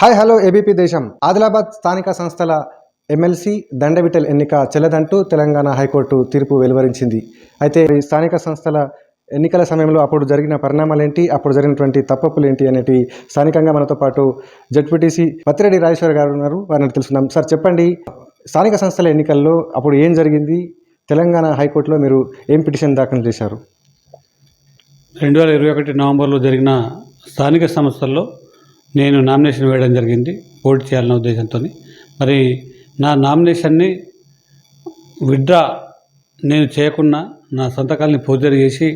Hi hello ABP దేశం. ఆదిలాబాద్ స్థానిక సంస్థల ఎమ్మెల్సీ దండవిటల్ ఎన్నిక చెల్లదంటూ తెలంగాణ హైకోర్టు తీర్పు వెలువరించింది. అయితే ఈ స్థానిక సంస్థల ఎన్నికల సమయంలో అప్పుడు జరిగిన పరిణామాలు ఏంటి అప్పుడు జరిగినటువంటి తప్పప్పులు ఏంటి అనేటి స్థానికంగా మనతో పాటు జడ్పీటీసీ పత్తిరెడ్డి రాజేశ్వర్ గారు ఉన్నారు. వారిని తెలుసుకుందాం. సార్ చెప్పండి స్థానిక సంస్థల ఎన్నికల్లో అప్పుడు ఏం జరిగింది? తెలంగాణ హైకోర్టులో మీరు ఏం పిటిషన్ దాఖలు చేశారు? రెండు వేల ఇరవై ఒకటి నవంబర్లో జరిగిన స్థానిక సంస్థల్లో నేను నామినేషన్ వేయడం జరిగింది పోటీ చేయాలనే ఉద్దేశంతో మరి నా నామినేషన్ని విత్డ్రా నేను చేయకుండా నా సంతకాలని ఫోర్జరీ చేసి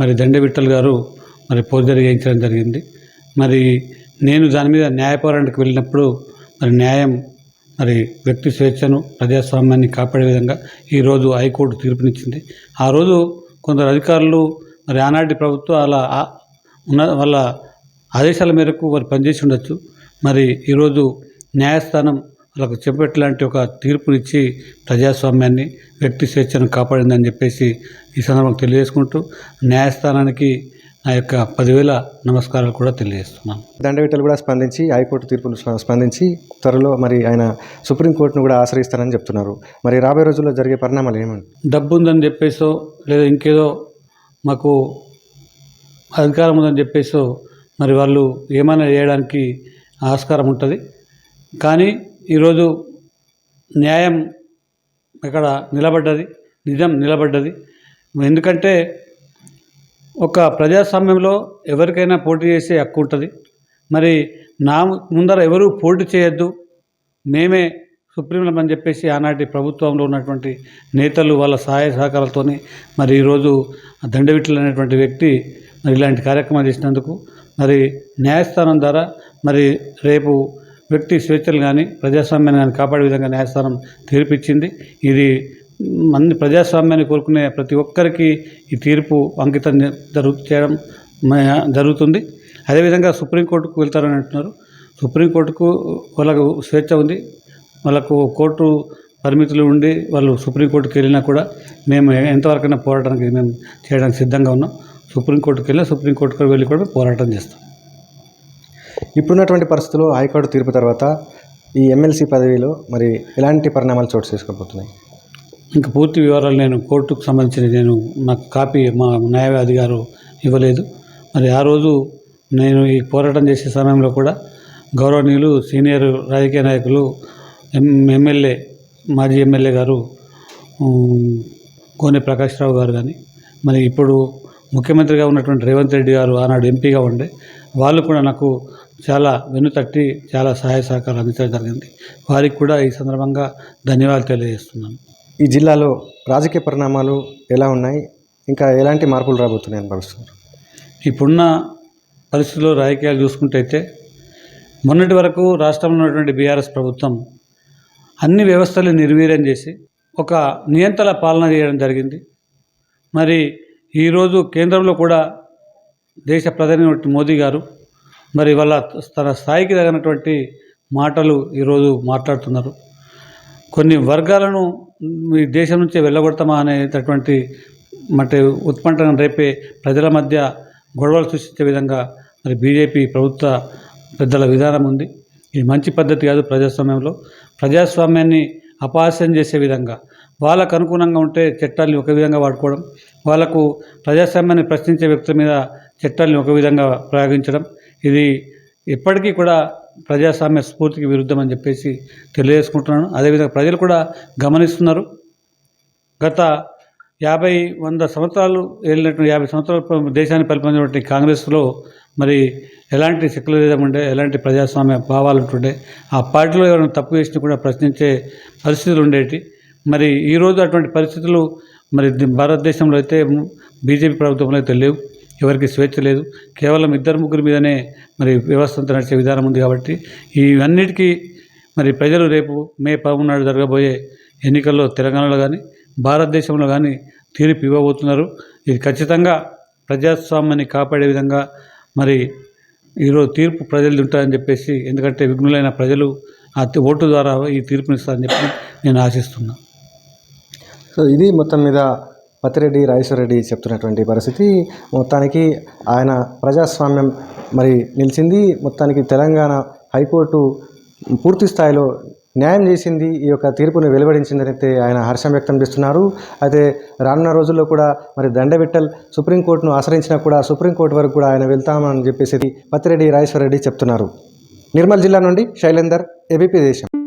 మరి దండే విఠల్ గారు మరి ఫోర్జరీ చేయించడం జరిగింది. మరి నేను దాని మీద న్యాయపోరాటానికి వెళ్ళినప్పుడు మరి న్యాయం మరి వ్యక్తి స్వేచ్ఛను ప్రజాస్వామ్యాన్ని కాపాడే విధంగా ఈరోజు హైకోర్టు తీర్పునిచ్చింది. ఆ రోజు కొందరు అధికారులు మరి ఆనాటి ప్రభుత్వం అలా ఉన్న వాళ్ళ ఆదేశాల మేరకు వారు పనిచేసి ఉండొచ్చు. మరి ఈరోజు న్యాయస్థానం వాళ్ళకు చెప్పేట్లాంటి ఒక తీర్పునిచ్చి ప్రజాస్వామ్యాన్ని వ్యక్తి స్వేచ్ఛను కాపాడిందని చెప్పేసి ఈ సందర్భంగా తెలియజేసుకుంటూ న్యాయస్థానానికి నా యొక్క పదివేల నమస్కారాలు కూడా తెలియజేస్తున్నాను. దండవిటలు కూడా స్పందించి హైకోర్టు తీర్పును స్ప- స్పందించి త్వరలో మరి ఆయన సుప్రీంకోర్టును కూడా ఆశ్రయిస్తారని చెప్తున్నారు. మరి రాబోయే రోజుల్లో జరిగే పరిణామాలు ఏమండి? డబ్బు ఉందని చెప్పేసో లేదా ఇంకేదో మాకు అధికారం ఉందని చెప్పేసో మరి వాళ్ళు ఏమైనా చేయడానికి ఆస్కారం ఉంటుంది. కానీ ఈరోజు న్యాయం ఇక్కడ నిలబడ్డది నిజం నిలబడ్డది. ఎందుకంటే ఒక ప్రజాస్వామ్యంలో ఎవరికైనా పోటీ చేసే హక్కు ఉంటుంది. మరి నా ముందర ఎవరు పోటీ చేయొద్దు. మేమే సుప్రీంలం అని చెప్పేసి ఆనాటి ప్రభుత్వంలో ఉన్నటువంటి నేతలు వాళ్ళ సహాయ సహకారాలతోనే మరి ఈరోజు దండవిట్లు అనేటువంటి వ్యక్తి మరి ఇలాంటి కార్యక్రమాలు చేసినందుకు మరి న్యాయస్థానం ద్వారా మరి రేపు వ్యక్తి స్వేచ్ఛలు కానీ ప్రజాస్వామ్యాన్ని కానీ కాపాడే విధంగా న్యాయస్థానం తీర్పిచ్చింది. ఇది మంది ప్రజాస్వామ్యాన్ని కోరుకునే ప్రతి ఒక్కరికి ఈ తీర్పు అంకితం జరుగు చేయడం జరుగుతుంది. అదేవిధంగా సుప్రీంకోర్టుకు వెళ్తారని అంటున్నారు. సుప్రీంకోర్టుకు వాళ్ళకు స్వేచ్ఛ ఉంది. వాళ్ళకు కోర్టు పరిమితులు ఉండి వాళ్ళు సుప్రీంకోర్టుకి వెళ్ళినా కూడా మేము ఎంతవరకైనా పోరాటానికి మేము చేయడానికి సిద్ధంగా ఉన్నాం. సుప్రీంకోర్టుకి వెళ్ళి సుప్రీంకోర్టుకు వెళ్ళి కూడా పోరాటం చేస్తాం. ఇప్పుడున్నటువంటి పరిస్థితుల్లో హైకోర్టు తీర్పు తర్వాత ఈ ఎమ్మెల్సీ పదవిలో మరి ఎలాంటి పరిణామాలు చోటు చేసుకోబోతున్నాయి? ఇంకా పూర్తి వివరాలు నేను కోర్టుకు సంబంధించిన నేను నాకు కాపీ మా న్యాయవాది గారు ఇవ్వలేదు. మరి ఆ రోజు నేను ఈ పోరాటం చేసే సమయంలో కూడా గౌరవనీయులు సీనియర్ రాజకీయ నాయకులు ఎం ఎమ్మెల్యే మాజీ ఎమ్మెల్యే గారు కోనె ప్రకాశ్రావు గారు కానీ మరి ఇప్పుడు ముఖ్యమంత్రిగా ఉన్నటువంటి రేవంత్ రెడ్డి గారు ఆనాడు ఎంపీగా ఉండే వాళ్ళు కూడా నాకు చాలా వెన్నుతట్టి చాలా సహాయ సహకారాలు అందించడం జరిగింది. వారికి కూడా ఈ సందర్భంగా ధన్యవాదాలు తెలియజేస్తున్నాను. ఈ జిల్లాలో రాజకీయ పరిణామాలు ఎలా ఉన్నాయి? ఇంకా ఎలాంటి మార్పులు రాబోతున్నాయని భావిస్తున్నారు? ఇప్పుడున్న పరిస్థితుల్లో రాజకీయాలు చూసుకుంటే అయితే మొన్నటి వరకు రాష్ట్రంలో ఉన్నటువంటి బీఆర్ఎస్ ప్రభుత్వం అన్ని వ్యవస్థలు నిర్వీర్యం చేసి ఒక నియంత్రణ పాలన చేయడం జరిగింది. మరి ఈరోజు కేంద్రంలో కూడా దేశ ప్రధాని మోదీ గారు మరి వాళ్ళ తన స్థాయికి తగినటువంటి మాటలు ఈరోజు మాట్లాడుతున్నారు. కొన్ని వర్గాలను ఈ దేశం నుంచి వెళ్ళగొడతామా అనేటటువంటి అంటే ఉత్పంటను రేపే ప్రజల మధ్య గొడవలు సృష్టించే విధంగా మరి బీజేపీ ప్రభుత్వ పెద్దల విధానం ఉంది. ఇది మంచి పద్ధతి కాదు ప్రజాస్వామ్యంలో. ప్రజాస్వామ్యాన్ని అపహాస్యం చేసే విధంగా వాళ్ళకు అనుగుణంగా ఉంటే చట్టాన్ని ఒక విధంగా వాడుకోవడం వాళ్ళకు ప్రజాస్వామ్యాన్ని ప్రశ్నించే వ్యక్తుల మీద చట్టాన్ని ఒక విధంగా ప్రయోగించడం ఇది ఇప్పటికీ కూడా ప్రజాస్వామ్య స్ఫూర్తికి విరుద్ధం అని చెప్పేసి తెలియజేసుకుంటున్నాను. అదేవిధంగా ప్రజలు కూడా గమనిస్తున్నారు. గత యాభై వంద సంవత్సరాలు వెళ్ళినటువంటి యాభై సంవత్సరాలు దేశాన్ని పరిపాలించినటువంటి కాంగ్రెస్లో మరి ఎలాంటి సెక్యులరిజం ఉండే ఎలాంటి ప్రజాస్వామ్య భావాలు ఉంటుండే ఆ పార్టీలో ఎవరైనా తప్పు చేసినా కూడా ప్రశ్నించే పరిస్థితులు ఉండేటి. మరి ఈరోజు అటువంటి పరిస్థితులు మరి భారతదేశంలో అయితే బీజేపీ ప్రభుత్వంలో అయితే లేవు. ఎవరికి స్వేచ్ఛ లేదు. కేవలం ఇద్దరు ముగ్గురు మీదనే మరి వ్యవస్థ అంతా నడిచే విధానం ఉంది కాబట్టి ఇవన్నిటికీ మరి ప్రజలు రేపు మే పదమూడు నాడు జరగబోయే ఎన్నికల్లో తెలంగాణలో కానీ భారతదేశంలో కానీ తీర్పు ఇవ్వబోతున్నారు. ఇది ఖచ్చితంగా ప్రజాస్వామ్యాన్ని కాపాడే విధంగా మరి ఈరోజు తీర్పు ప్రజలు ఉంటారని చెప్పేసి ఎందుకంటే విఘ్నులైన ప్రజలు ఆ ఓటు ద్వారా ఈ తీర్పునిస్తారని చెప్పి నేను ఆశిస్తున్నాను సో ఇది మొత్తం మీద పతిరెడ్డి రాజేశ్వర రెడ్డి చెప్తున్నటువంటి పరిస్థితి. మొత్తానికి ఆయన ప్రజాస్వామ్యం మరి నిలిచింది. మొత్తానికి తెలంగాణ హైకోర్టు పూర్తి స్థాయిలో న్యాయం చేసింది. ఈ యొక్క తీర్పును వెలువడించిందనైతే ఆయన హర్షం వ్యక్తం చేస్తున్నారు. అయితే రానున్న రోజుల్లో కూడా మరి దండవిట్టల్ సుప్రీంకోర్టును ఆశ్రయించినా కూడా సుప్రీంకోర్టు వరకు కూడా ఆయన వెళ్తామని చెప్పేసి పత్తిరెడ్డి రాజేశ్వర రెడ్డి చెప్తున్నారు. నిర్మల్ జిల్లా నుండి శైలేందర్ ఏబీపీ దేశం